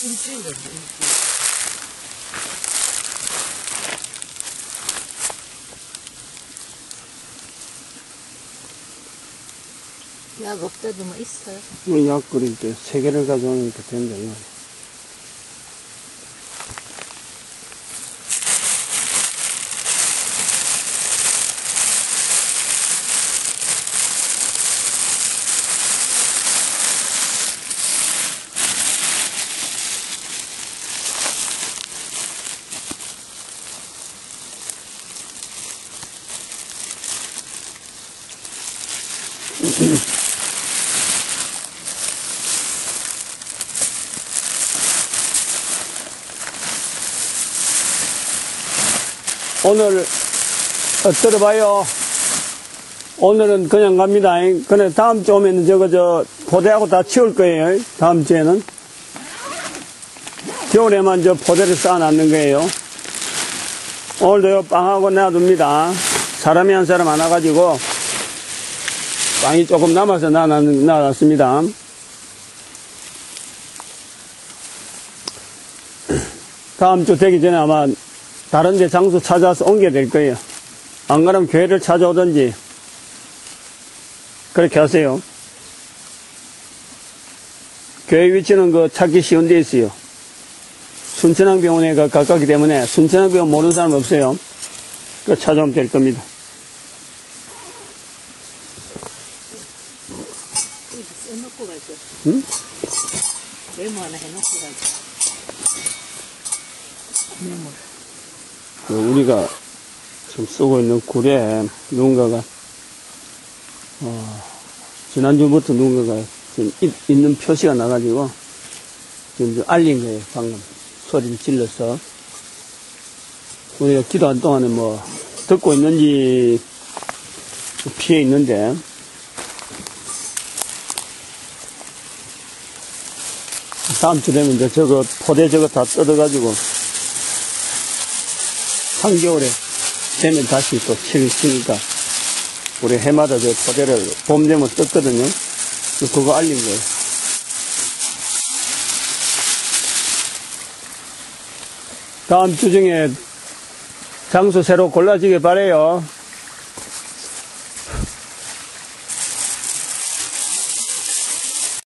일주일 정도, 일주일. 약 없다도 뭐 있어요? 약 끓일 때세 개를 가져오니까 된다, 이 오늘, 어, 들어봐요. 오늘은 그냥 갑니다. 그래, 다음 주 오면 저거, 저, 포대하고 다 치울 거예요. 다음 주에는. 겨울에만 저 포대를 쌓아놨는 거예요. 오늘도 요 빵하고 놔둡니다. 사람이 한 사람 안 와가지고, 빵이 조금 남아서 놔놨습니다. 다음 주 되기 전에 아마 다른 데 장소 찾아서 옮겨야 될 거예요. 안 그러면 교회를 찾아오든지 그렇게 하세요. 교회 위치는 그 찾기 쉬운 데 있어요. 순천항병원에 가- 가깝기 때문에 순천항병원 모르는 사람 없어요. 그 찾아오면 될 겁니다. 여기 써놓고 가죠. 응? 메모 하나 해놓고 가죠. 메모. 그 우리가 지금 쓰고 있는 굴에 누군가가 어, 지난주부터 누군가가 지금 있, 있는 표시가 나가지고 지금 좀 알린 거예요 방금 소리를 질러서 우리가 기도한 동안에 뭐 듣고 있는지 피해 있는데 다음 주 되면 이제 저거 포대 저거 다 뜯어가지고 한겨울에 되면 다시 또 칠, 치니까 우리 해마다 저 포대를 봄 되면 뜯거든요. 그거 알린 거예요. 다음 주 중에 장소 새로 골라지길 바래요.